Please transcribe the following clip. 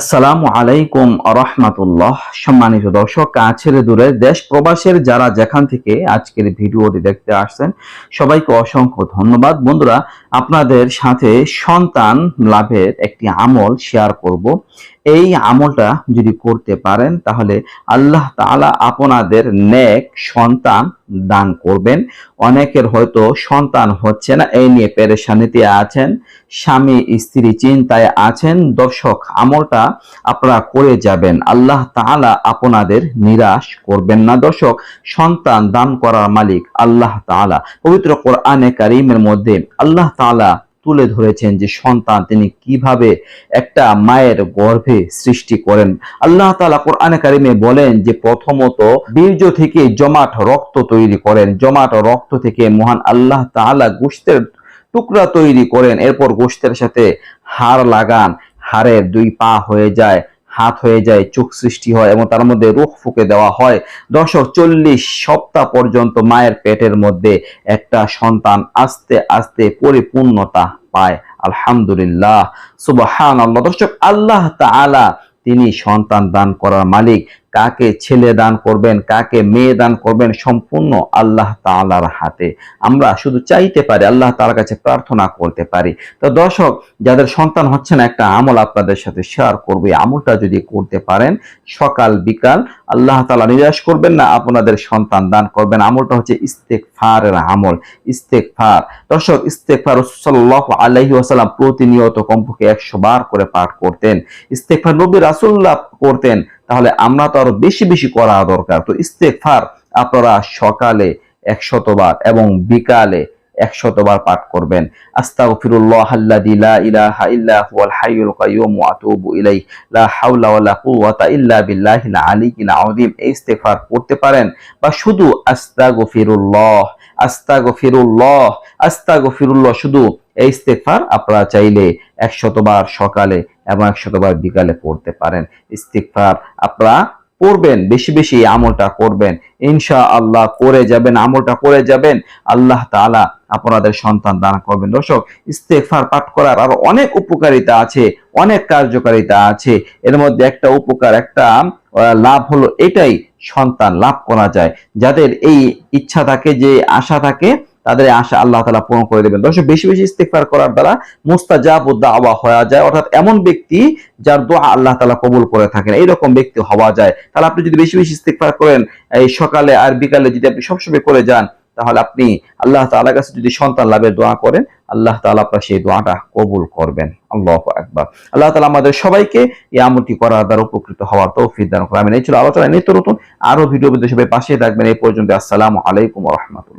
আসসালামু আলাইকুম আরহামাতুল্লাহ। সম্মানিত দর্শক, কাছের দূরে দেশ, প্রবাসের যারা যেখান থেকে আজকের ভিডিওটি দেখতে আসছেন, সবাইকে অসংখ্য ধন্যবাদ। বন্ধুরা আপনাদের সাথে সন্তান লাভের একটি আমল শেয়ার করব। এই আমলটা যদি করতে পারেন, তাহলে আল্লাহ তাআলা আপনাদের নেক সন্তান দান করবেন। অনেকের হয়তো সন্তান হচ্ছে না, এই নিয়ে পেরেশানিতে আছেন, স্বামী, স্ত্রী চিন্তায় আছেন, দর্শক, আমলটা আপনারা করে যাবেন। আল্লাহ তাআলা আপনাদের নিরাশ করবেন না। দর্শক, সন্তান দান করার মালিক আল্লাহ তাআলা। পবিত্র কোরআনে কারিমের মধ্যে আল্লাহ তাআলা তুলে ধরেছেন যে সন্তান তিনি কীভাবে একটা মায়ের গর্ভে সৃষ্টি করেন। আল্লাহ তালা কোরআনে কারিমে বলেন যে প্রথমত বীর্য থেকে জমাট রক্ত তৈরি করেন। জমাট রক্ত থেকে মহান আল্লাহ তাআলা গোশতের টুকরা তৈরি করেন। এরপর গোশতের সাথে হাড় লাগান। হাড়ের দুই পা হয়ে যায়। হাত হয়ে যায়, চোখ সৃষ্টি হয় এবং তার মধ্যে রুখ ফুকে দেওয়া হয়। দর্শক চল্লিশ সপ্তাহ পর্যন্ত মায়ের পেটের মধ্যে একটা সন্তান আস্তে আস্তে পরিপূর্ণতা পায়। আলহামদুলিল্লাহ। সুবাহ আল্লাহ দর্শক, আল্লাহ তালা তিনি সন্তান দান করার মালিক। কাকে ছেলে দান করবেন, কাকে মেয়ে দান করবেন সম্পূর্ণ আল্লাহ তাআলার হাতে। আমরা শুধু চাইতে পারি, আল্লাহ তাআলার কাছে প্রার্থনা করতে পারি। তো দর্শক, যাদের সন্তান হচ্ছে না, একটা আমল আপনাদের সাথে শেয়ার করবে। আমলটা যদি করতে পারেন, সকাল, বিকাল আল্লাহ তাআলা নিরাশ করবেন না, আপনাদের সন্তান দান করবেন। আমলটা হচ্ছে ইস্তেকফারের আমল ইস্তেক ফার দর্শক ইস্তেকফার সাল্লাল্লাহু আলাইহি ওয়াসাল্লাম প্রতিনিয়ত কমপক্ষে একশো বার করে পাঠ করতেন। ইস্তেক ফার নবী রাসূলুল্লাহ করতেন। তাহলে আমরা তো আরও বেশি বেশি করা দরকার। তো ইস্তেকফার আপনারা সকালে একশতবার এবং বিকালে একশতবার পাঠ করবেন। আস্তাগফিরুল্লাহ আল্লাযী লা ইলাহা ইল্লা হুয়াল হাইয়ুল কাইয়্যুম ওয়া আতুবু ইলাইহি। লা হাওলা করতে পারেন বা শুধু আস্তাগফিরুল্লাহ আস্তাগফিরুল্লাহ আস্তাগফিরুল্লাহ শুধু এই ইস্তেগফার, আপনারা চাইলে একশতবার সকালে এবং একশতবার বিকালে পড়তে পারেন। ইস্তেগফার আপনারা পড়বেন, বেশি বেশি আমলটা করবেন। ইনশা আল্লাহ করে যাবেন, আমলটা করে যাবেন। আল্লাহ তাআলা আপনাদের সন্তান দান করবেন। দর্শক, ইস্তেগফার পাঠ করার আরও অনেক উপকারিতা আছে, অনেক কার্যকারিতা আছে। এর মধ্যে একটা উপকার, একটা লাভ হলো এটাই, সন্তান লাভ করা যায়। যাদের এই ইচ্ছা থাকে, যে আশা থাকে তাদের আশা আল্লাহ তালা পূরণ করে দেবেন। দর্শক, বেশি বেশি ইস্তেগফার করার দ্বারা মুস্তাজাব দাওয়া হওয়া যায়। অর্থাৎ এমন ব্যক্তি যার দোয়া আল্লাহ তালা কবুল করে থাকেন। এইরকম ব্যক্তি হওয়া যায়। তাহলে আপনি যদি বেশি বেশি ইস্তেগফার করেন, এই সকালে আর বিকালে যদি আপনি সবসময় করে যান, তাহলে আপনি আল্লাহ তাআলার কাছে যদি সন্তান লাভের দোয়া করেন, আল্লাহ তাআলা আপনার সেই দোয়াটা কবুল করবেন। আল্লাহু আকবার। আল্লাহ তালা আমাদের সবাইকে এই আমলটি করার দ্বারা উপকৃত হওয়ার তৌফিক দান করেন। এই ছিল আলোচনা নিত্য নতুন আরও ভিডিও সবাই পাশে থাকবেন। এই পর্যন্ত আসসালামু আলাইকুম ওয়া রাহমাতুল্লাহ।